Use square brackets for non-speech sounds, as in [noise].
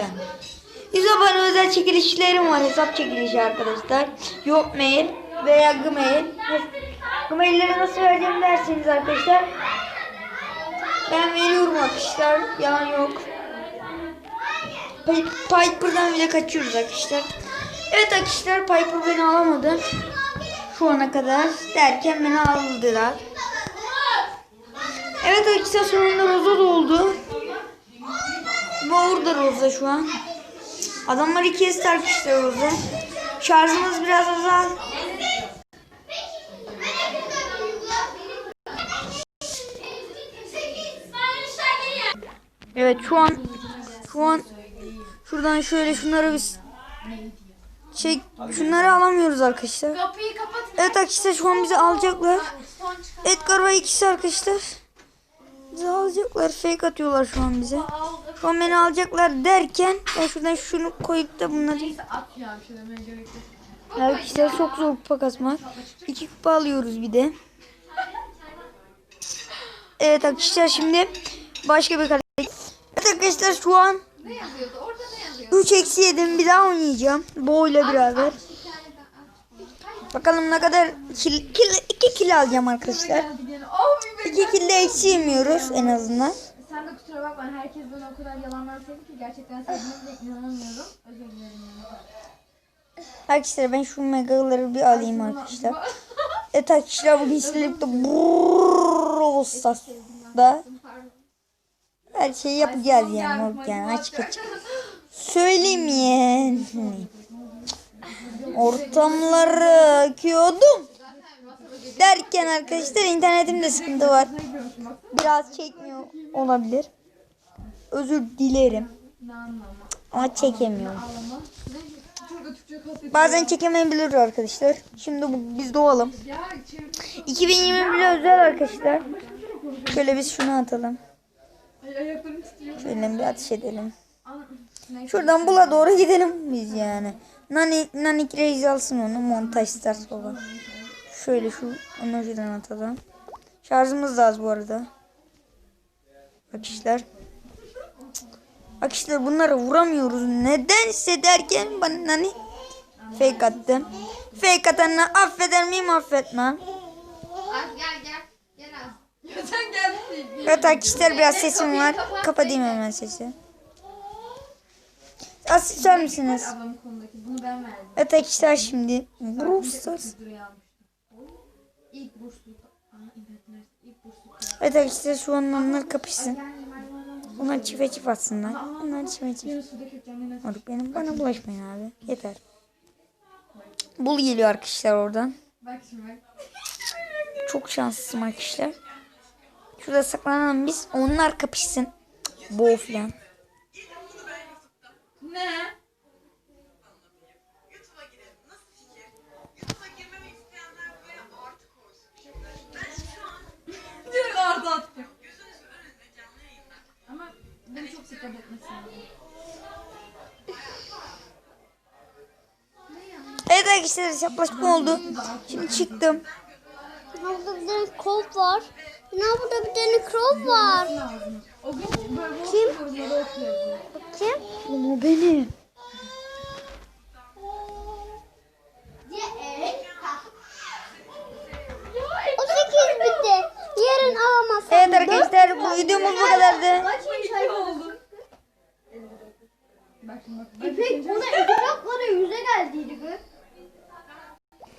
filan. 100 abone özel çekilişlerim var. Hesap çekilişi arkadaşlar. Yok mail veya gmail. Gmailleri nasıl vereceğim derseniz arkadaşlar. Ben veriyorum arkadaşlar. Yalan yok. Pi- Piper'dan bile kaçıyoruz arkadaşlar. Evet arkadaşlar Piper beni alamadı. Şu ana kadar derken beni aldılar. Evet arkadaşlar sonunda Roza da oldu. Ve orada Roza şu an. Adamlar iki kez arkadaşlar Roza. Şarjımız biraz azal. Evet şu an şu an şuradan şöyle şunları biz çek şunları alamıyoruz arkadaşlar. Evet arkadaşlar şu an bizi alacaklar. Edgar ve ikisi arkadaşlar. Bizi alacaklar. Fake atıyorlar şu an bize. Şu an beni alacaklar derken ben şuradan şunu koyup da bunları Neyse at ya bir şey demeye gerek yok. Arkadaşlar çok zor kupa kasmak. İki kupa alıyoruz bir de. Evet arkadaşlar şimdi başka bir kare. Evet arkadaşlar şu an Ne yazıyordu? Orada ne yazıyor? 3 eksi 7'mi bir daha oynayacağım. Boyla beraber. Bakalım ne kadar kill, kill, 2 kill alacağım arkadaşlar. Oh bir 2 kill de eksi yemiyoruz en azından. Sen de kusura bakma. Herkes bana o kadar yalanlar söyledi ki gerçekten sevdiğinize inanamıyorum. Özür dilerim. Arkadaşlar ben şu megaları bir alayım arkadaşlar. [laughs] Evet arkadaşlar bugün sizlerle Brawl da her şeyi yani moruk yani açık açık. Söyleyeyim yani. [laughs] Ortamları akıyordum. Derken arkadaşlar internetimde sıkıntı var. Biraz çekmiyor olabilir. Özür dilerim. Ama çekemiyorum. Bazen çekemeyebilir arkadaşlar. Şimdi bu, biz doğalım. Ya çevir. 2021 özel arkadaşlar. Şöyle biz şunu atalım. Şöyle bir ateş edelim. Şuradan bula doğru gidelim biz yani. Nani, Nanik Reis alsın onu montaj star olan. Şöyle şu emoji'den atalım. Şarjımız da az bu arada. Akışlar. Akışlar bunları vuramıyoruz. Nedense derken bana Nani fake attı. Fake atanı affeder miyim affetmem. Az gel gel. Gel az. Ya sen geldin. Evet arkadaşlar biraz sesim var. Kapatayım hemen sesi. Susar mısınız? Ablamın konudaki bunu ben verdim. Şimdi almıştım. İlk burslu. Şu an onlar kapışsın. Onlar çife çift atsınlar. Onlar çife çift. Moruk benim bana bulaşmayın abi. Yeter. Bul geliyor arkadaşlar oradan. Bak şimdi bak. Çok şanslısın arkadaşlar. Şurada saklanalım biz. Onlar kapışsın. Bo filan. An Direkt arda attım. Ama beni çok dikkat etmesin. Evet arkadaşlar hesaplaşma oldu. Şimdi çıktım. Burada bir tane var. Ne burada bir tane krop var. O gün böyle bu Kim? Kim? O benim. O 8 bitti. Yarın alamazsam. Evet arkadaşlar bu videomuz bu kadardı. Kaç oldu? Bak şimdi bak. İpek ona iki